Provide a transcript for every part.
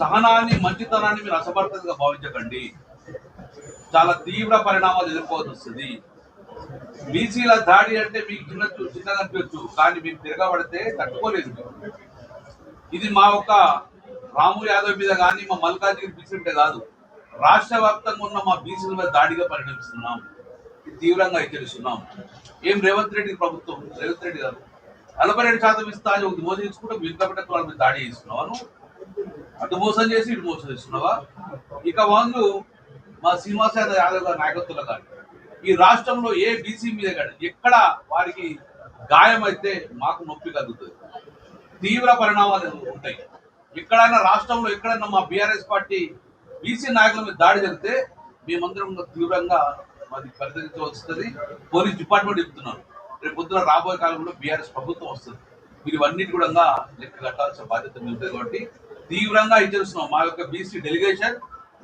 సహనాన్ని మంచితనాన్ని మీరు అసమర్థంగా భావించకండి. చాలా తీవ్ర పరిణామాలు ఎదుర్కోవాల్సి వస్తుంది. బీసీల దాడి అంటే మీకు చిన్న చిన్నగా అనిపించచ్చు కానీ మీకు తిరగబడితే తట్టుకోలేదు ఇది మా ఒక రాము యాదవ్ మీద కానీ మా మల్కాజ్గిరి బీసీ మీద కాదు. రాష్ట్ర వ్యాప్తంగా ఉన్న మా బీసీల మీద దాడిగా పరిణమిస్తున్నాం. ఇది తీవ్రంగా హెచ్చరిస్తున్నాం. ఏం రేవంత్ రెడ్డి ప్రభుత్వం? రేవంత్ రెడ్డి గారు నలభై రెండు శాతం ఇస్తా అని ఒక మోదీ తీసుకుంటే మిగతా బిడ్డకు వాళ్ళ మీద దాడి చేస్తున్నాను అటు మోసం చేసి ఇటు మోసం చేస్తున్నావా? ఇక వాళ్ళు మా శ్రీనివాస యాదవ్ గారి నాయకత్వంలో కానీ ఈ రాష్ట్రంలో ఏ బీసీ మీద కానీ ఎక్కడ వారికి గాయం అయితే మాకు నొప్పి కలుగుతుంది. తీవ్ర పరిణామాలు ఉంటాయి. ఎక్కడైనా రాష్ట్రంలో ఎక్కడైనా మా బీఆర్ఎస్ పార్టీ బీసీ నాయకుల మీద దాడి జరిగితే మేమందరం తీవ్రంగా మాది పరిగణించవలసింది. పోలీస్ డిపార్ట్మెంట్ చెప్తున్నారు. రేపు పొద్దున రాబోయే కాలంలో బీఆర్ఎస్ ప్రభుత్వం వస్తుంది. మీరు ఇవన్నిటి కూడా లెక్క కట్టాల్సిన బాధ్యత ఉంటుంది కాబట్టి తీవ్రంగా హెచ్చరిస్తున్నాం. మా యొక్క బీసీ డెలిగేషన్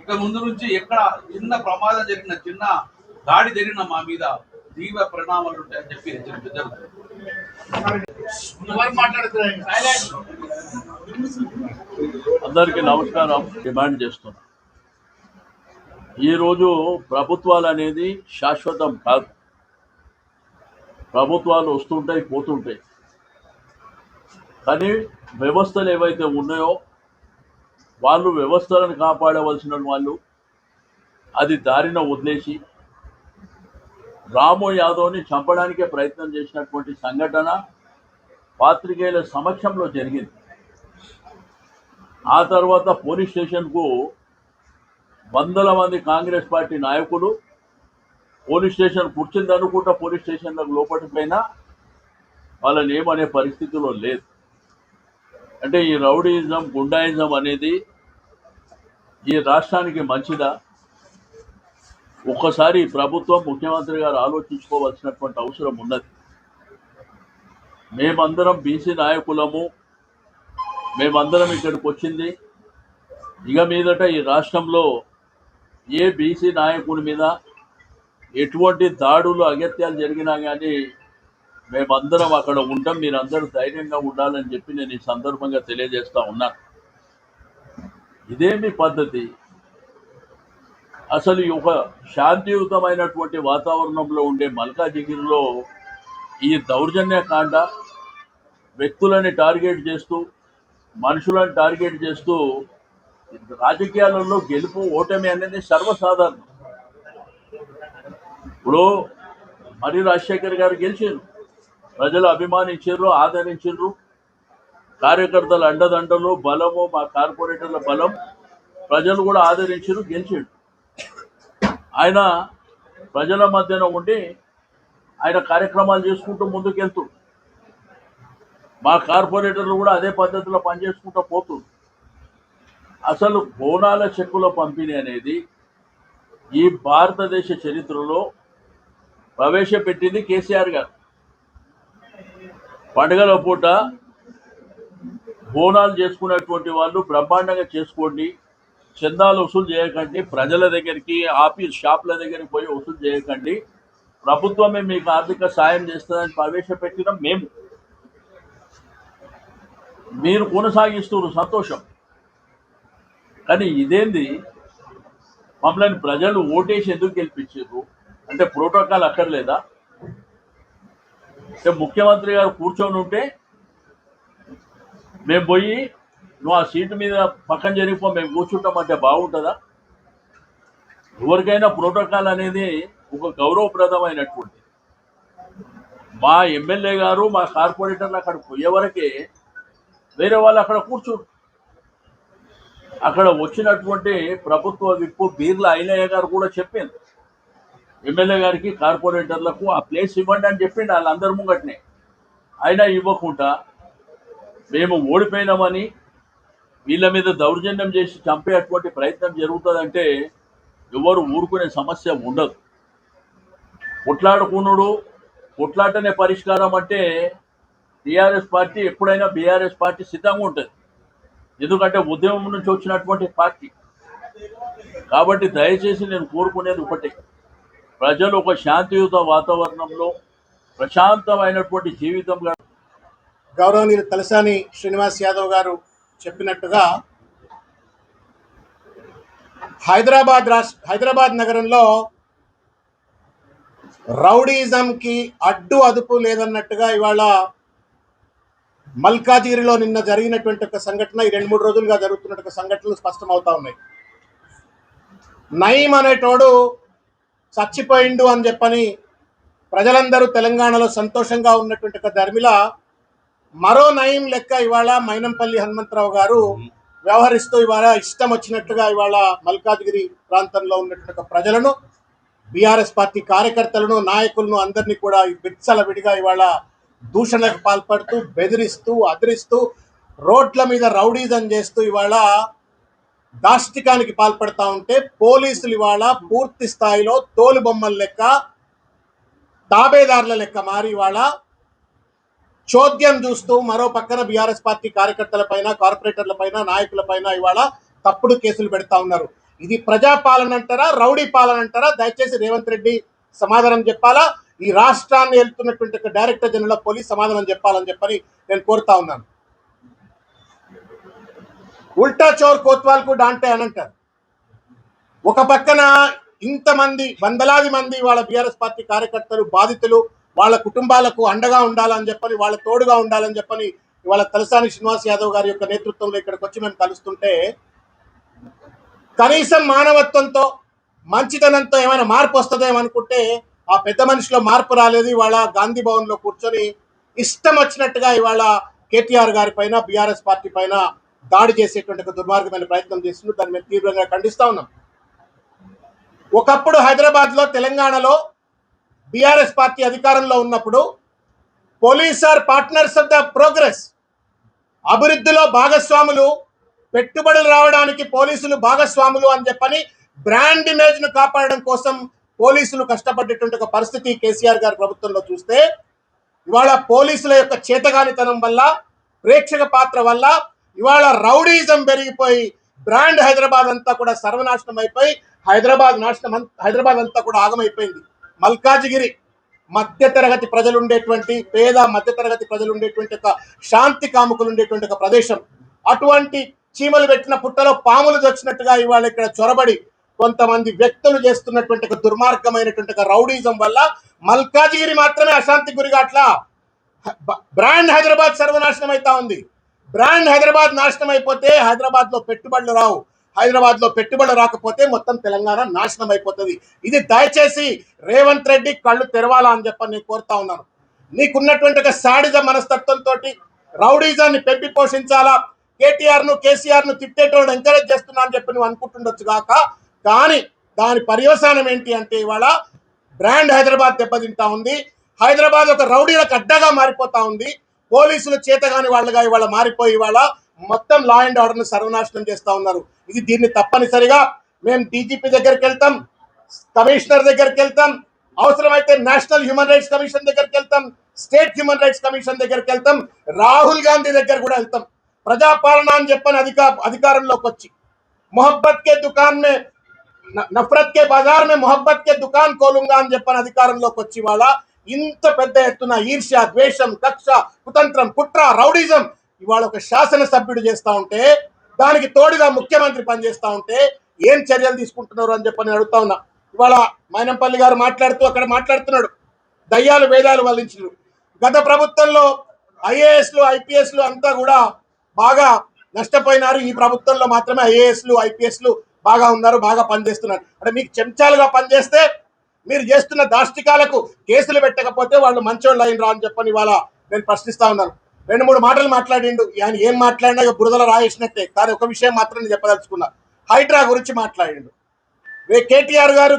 ఇక ముందు నుంచి ఎక్కడ చిన్న ప్రమాదం జరిగిన చిన్న దాడి జరిగిన మా మీద తీవ్ర పరిణామాలు ఉంటాయని చెప్పి హెచ్చరించడం సైలెంట్ అందరికీ నమస్కారం. డిమాండ్ చేస్తున్నా. ఈరోజు ప్రభుత్వాలు అనేది శాశ్వతం కాదు. ప్రభుత్వాలు వస్తుంటాయి పోతుంటాయి. కానీ వ్యవస్థలు ఏవైతే ఉన్నాయో వాళ్ళు వ్యవస్థలను కాపాడవలసిన వాళ్ళు అది దారిన వదిలేసి రాము యాదవ్ని చంపడానికే ప్రయత్నం చేసినటువంటి సంఘటన పాత్రికేయుల సమక్షంలో జరిగింది. ఆ తర్వాత పోలీస్ స్టేషన్కు వందల మంది కాంగ్రెస్ పార్టీ నాయకులు పోలీస్ స్టేషన్ కూర్చుంది అనుకుంటా పోలీస్ స్టేషన్లకు లోపలిపోయినా వాళ్ళని ఏమనే పరిస్థితిలో లేదు. అంటే ఈ రౌడీయిజం గుండాయిజం అనేది ఈ రాష్ట్రానికి మంచిదా? ఒక్కసారి ప్రభుత్వం ముఖ్యమంత్రి గారు ఆలోచించుకోవాల్సినటువంటి అవసరం ఉన్నది. మేమందరం బీసీ నాయకులము. మేమందరం ఇక్కడికి వచ్చింది. ఇక మీదట ఈ రాష్ట్రంలో ఏ బీసీ నాయకుడి మీద ఎటువంటి దాడులు అగత్యాలు జరిగినా కానీ మేమందరం అక్కడ ఉంటాం. మీరందరూ ధైర్యంగా ఉండాలని చెప్పి నేను ఈ సందర్భంగా తెలియజేస్తా ఉన్నాను ఇదేమి పద్ధతి. అసలు ఒక శాంతియుతమైనటువంటి వాతావరణంలో ఉండే మల్కాజిగిరిలో ఈ దౌర్జన్యకాండ వ్యక్తులని టార్గెట్ చేస్తూ మనుషులను టార్గెట్ చేస్తూ రాజకీయాలలో గెలుపు ఓటమి అనేది సర్వసాధారణం. ఇప్పుడు మరి రాజశేఖర్ గారు గెలిచారు. ప్రజలు అభిమానించారు ఆదరించారు కార్యకర్తల అండదండలు బలము మా కార్పొరేటర్ల బలం. ప్రజలు కూడా ఆదరించారు గెలిచాడు ఆయన ప్రజల మధ్యన ఉండి ఆయన కార్యక్రమాలు చేసుకుంటూ ముందుకెళ్తూ మా కార్పొరేటర్లు కూడా అదే పద్ధతిలో పనిచేసుకుంటూ పోతుంది అసలు బోనాల చెక్కుల పంపిణీ అనేది ఈ భారతదేశ చరిత్రలో ప్రవేశపెట్టింది కేసీఆర్ గారు. పండుగల పూట బోనాలు చేసుకునేటువంటి వాళ్ళు బ్రహ్మాండంగా చేసుకోండి. చందాలు వసూలు చేయకండి. ప్రజల దగ్గరికి ఆఫీస్ షాపుల దగ్గరికి పోయి వసూలు చేయకండి. ప్రభుత్వమే మీకు ఆర్థిక సాయం చేస్తుందని ప్రవేశపెట్టిన మేము. మీరు కొనసాగిస్తున్నారు సంతోషం. కానీ ఇదేంది? మమ్మల్ని ప్రజలు ఓటేసి ఎందుకు గెలిపించారు? అంటే ప్రోటోకాల్ అక్కర్లేదా? ముఖ్యమంత్రి గారు కూర్చొని ఉంటే మేము పోయి నువ్వు ఆ సీటు మీద పక్కన జరిగిపో మేము కూర్చుంటామంటే బాగుంటుందా? ఎవరికైనా ప్రోటోకాల్ అనేది ఒక గౌరవప్రదమైనటువంటి. మా ఎమ్మెల్యే గారు మా కార్పొరేటర్లు అక్కడ పోయే వరకే వేరే వాళ్ళు అక్కడ కూర్చుంటారు అక్కడ వచ్చినటువంటి ప్రభుత్వ విప్పు బీర్ల ఐలయ్య గారు కూడా చెప్పింది. ఎమ్మెల్యే గారికి కార్పొరేటర్లకు ఆ ప్లేస్ ఇవ్వండి అని చెప్పిండు వాళ్ళందరి ముంగట్నే. అయినా ఇవ్వకుండా మేము ఓడిపోయినామని వీళ్ళ మీద దౌర్జన్యం చేసి చంపేటువంటి ప్రయత్నం జరుగుతుందంటే ఎవరు ఊరుకునే సమస్య ఉండదు. కొట్లాడుకునుడు కొట్లాటనే పరిష్కారం అంటే టీఆర్ఎస్ పార్టీ ఎప్పుడైనా బీఆర్ఎస్ పార్టీ సిద్ధంగా ఉంటుంది. ఎందుకంటే ఉద్యమం నుంచి వచ్చినటువంటి పార్టీ. కాబట్టి దయచేసి నేను కోరుకునేది ఒకటే. ప్రజలు ఒక శాంతియుత వాతావరణంలో ప్రశాంతమైనటువంటి జీవితంగా గౌరవనీయులు తలసాని శ్రీనివాస్ యాదవ్ గారు చెప్పినట్టుగా హైదరాబాద్ రాష్ట్ర హైదరాబాద్ నగరంలో రౌడీజంకి అడ్డు అదుపు లేదన్నట్టుగా ఇవాళ మల్కాజిగిరిలో నిన్న జరిగినటువంటి ఒక సంఘటన ఈ రెండు మూడు రోజులుగా జరుగుతున్న ఒక సంఘటనలు స్పష్టమవుతా ఉన్నాయి. నయీం అనేటోడు చచ్చిపోయిండు అని చెప్పని ప్రజలందరూ తెలంగాణలో సంతోషంగా ఉన్నటువంటి ఒక ధర్మిల మరో నయీం లెక్క ఇవాళ మైనంపల్లి హనుమంతరావు గారు వ్యవహరిస్తూ ఇవాళ ఇష్టం వచ్చినట్టుగా ఇవాళ మల్కాజ్గిరి ప్రాంతంలో ఉన్నటువంటి ఒక ప్రజలను బీఆర్ఎస్ పార్టీ కార్యకర్తలను నాయకులను అందరినీ కూడా విచ్చల విడిగా ఇవాళ దూషణకు పాల్పడుతూ బెదిరిస్తూ అదిరిస్తూ రోడ్ల మీద రౌడీజం చేస్తూ ఇవాళ దాష్టికానికి పాల్పడతా ఉంటే పోలీసులు ఇవాళ పూర్తి స్థాయిలో తోలు బొమ్మల లెక్క తాబేదారుల లెక్క మారి ఇవాళ చోద్యం చూస్తూ మరో పక్కన బీఆర్ఎస్ పార్టీ కార్యకర్తల పైన కార్పొరేటర్ల పైన నాయకుల పైన ఇవాళ తప్పుడు కేసులు పెడతా ఉన్నారు. ఇది ప్రజాపాలన అంటారా రౌడీ పాలన అంటారా? దయచేసి రేవంత్ రెడ్డి సమాధానం చెప్పాలా? ఈ రాష్ట్రాన్ని వెళ్తున్నటువంటి డైరెక్టర్ జనరల్ ఆఫ్ పోలీస్ సమాధానం చెప్పాలని చెప్పని నేను కోరుతా ఉన్నాను. ఉల్టా చోర్ కోత్వాల్కు డాంటే అని అంటారు. ఒక పక్కన ఇంతమంది వందలాది మంది వాళ్ళ బీఆర్ఎస్ పార్టీ కార్యకర్తలు బాధితులు వాళ్ళ కుటుంబాలకు అండగా ఉండాలని చెప్పని వాళ్ళ తోడుగా ఉండాలని చెప్పని ఇవాళ తలసాని శ్రీనివాస్ యాదవ్ గారి యొక్క నేతృత్వంలో ఇక్కడికి వచ్చి మేము కలుస్తుంటే కనీసం మానవత్వంతో మంచితనంతో ఏమైనా మార్పు వస్తుందేమో అనుకుంటే ఆ పెద్ద మనిషిలో మార్పు రాలేదు. ఇవాళ గాంధీ భవన్లో కూర్చొని ఇష్టం వచ్చినట్టుగా ఇవాళ కేటీఆర్ గారి పైన బీఆర్ఎస్ పార్టీ పైన దాడి చేసేటువంటి ఒక దుర్మార్గమైన ప్రయత్నం చేస్తున్నారు దాన్ని మేము తీవ్రంగా ఖండిస్తూ ఉన్నాం. ఒకప్పుడు హైదరాబాద్లో తెలంగాణలో బీఆర్ఎస్ పార్టీ అధికారంలో ఉన్నప్పుడు police are partners of the progress. అభివృద్ధిలో భాగస్వాములు పెట్టుబడులు రావడానికి పోలీసులు భాగస్వాములు అని చెప్పని బ్రాండ్ ఇమేజ్ను కాపాడడం కోసం పోలీసులు కష్టపడేటువంటి ఒక పరిస్థితి కేసీఆర్ గారి ప్రభుత్వంలో చూస్తే ఇవాళ పోలీసుల యొక్క చేతగానితనం వల్ల ప్రేక్షక పాత్ర వల్ల ఇవాళ రౌడీజం పెరిగిపోయి బ్రాండ్ హైదరాబాద్ అంతా కూడా సర్వనాశనం అయిపోయి హైదరాబాద్ నాశనం హైదరాబాద్ అంతా కూడా ఆగమైపోయింది. మల్కాజిగిరి మధ్యతరగతి ప్రజలు ఉండేటువంటి పేద మధ్యతరగతి ప్రజలు ఉండేటువంటి ఒక శాంతి కాముకులు ఉండేటువంటి ఒక ప్రదేశం. అటువంటి చీమలు పెట్టిన పుట్టలో పాములు వచ్చినట్టుగా ఇవాళ ఇక్కడ చొరబడి కొంతమంది వ్యక్తులు చేస్తున్నటువంటి ఒక దుర్మార్గమైనటువంటి ఒక రౌడీజం వల్ల మల్కాజిగిరి మాత్రమే అశాంతి గురిగాట్లా బ్రాండ్ హైదరాబాద్ సర్వనాశనం అవుతా ఉంది. బ్రాండ్ హైదరాబాద్ నాశనం అయిపోతే హైదరాబాద్లో పెట్టుబడులు రావు. హైదరాబాద్లో పెట్టుబడులు రాకపోతే మొత్తం తెలంగాణ నాశనం అయిపోతుంది ఇది దయచేసి రేవంత్ రెడ్డి కళ్ళు తెరవాలా అని చెప్పని నేను కోరుతా ఉన్నాను. నీకున్నటువంటి ఒక సాడిజ మనస్తత్వంతో రౌడీజాన్ని పెంపి పోషించాలా? కేటీఆర్ను కేసీఆర్ను తిట్టేటోడు ఎంకరేజ్ చేస్తున్నా అని చెప్పి నువ్వు అనుకుంటుండొచ్చు కాక కానీ దాని పర్యవసానం ఏంటి అంటే ఇవాళ బ్రాండ్ హైదరాబాద్ దెబ్బతింటా ఉంది. హైదరాబాద్ ఒక రౌడీలకు అడ్డగా మారిపోతా ఉంది. పోలీసులు చేతగాని వాళ్ళుగా ఇవాళ మారిపోయి ఇవాళ మొత్తం లా అండ్ ఆర్డర్ను సర్వనాశనం చేస్తా ఉన్నారు. ఇది దీన్ని తప్పనిసరిగా మేము డీజీపీ దగ్గరికి వెళ్తాం కమిషనర్ దగ్గరికి వెళ్తాం అవసరమైతే నేషనల్ హ్యూమన్ రైట్స్ కమిషన్ దగ్గరికి వెళ్తాం స్టేట్ హ్యూమన్ రైట్స్ కమిషన్ దగ్గరికి వెళ్తాం రాహుల్ గాంధీ దగ్గర కూడా వెళ్తాం. ప్రజాపాలన అని చెప్పని అధిక అధికారంలోకి వచ్చి. మొహబ్బత్ కే దుకాన్ మే న- నఫరత్ కే బజార్ మే మొహబ్బత్ కే దుకాన్ కోలుంగా అని చెప్పని అధికారంలోకి వచ్చి ఇవాళ ఇంత పెద్ద ఎత్తున ఈర్ష్య ద్వేషం కక్ష కుతంత్రం కుట్ర రౌడిజం ఇవాళ ఒక శాసనసభ్యుడు చేస్తా ఉంటే దానికి తోడుగా ముఖ్యమంత్రి పనిచేస్తా ఉంటే ఏం చర్యలు తీసుకుంటున్నారు అని చెప్పని అడుగుతా ఉన్నా. ఇవాళ మైనంపల్లి గారు మాట్లాడుతూ అక్కడ మాట్లాడుతున్నాడు. దయ్యాలు వేదాలు వల్లించారు. గత ప్రభుత్వంలో ఐఏఎస్లు ఐపీఎస్లు అంతా కూడా బాగా నష్టపోయినారు. ఈ ప్రభుత్వంలో మాత్రమే ఐఏఎస్లు ఐపీఎస్లు బాగా ఉన్నారు బాగా పనిచేస్తున్నారు. అంటే మీకు చెంచాలుగా పనిచేస్తే మీరు చేస్తున్న దాష్టికాలకు కేసులు పెట్టకపోతే వాళ్ళు మంచోళ్ళు అయినరా అని చెప్పని ఇవాళ నేను ప్రశ్నిస్తా ఉన్నాను. రెండు మూడు మాటలు మాట్లాడిండు. ఆయన ఏం మాట్లాడినా ఇక బురదలో రాయేసినట్టే. కానీ ఒక విషయం మాత్రం నేను చెప్పదలుచుకున్నా. హైడ్రా గురించి మాట్లాడిండు. కేటీఆర్ గారు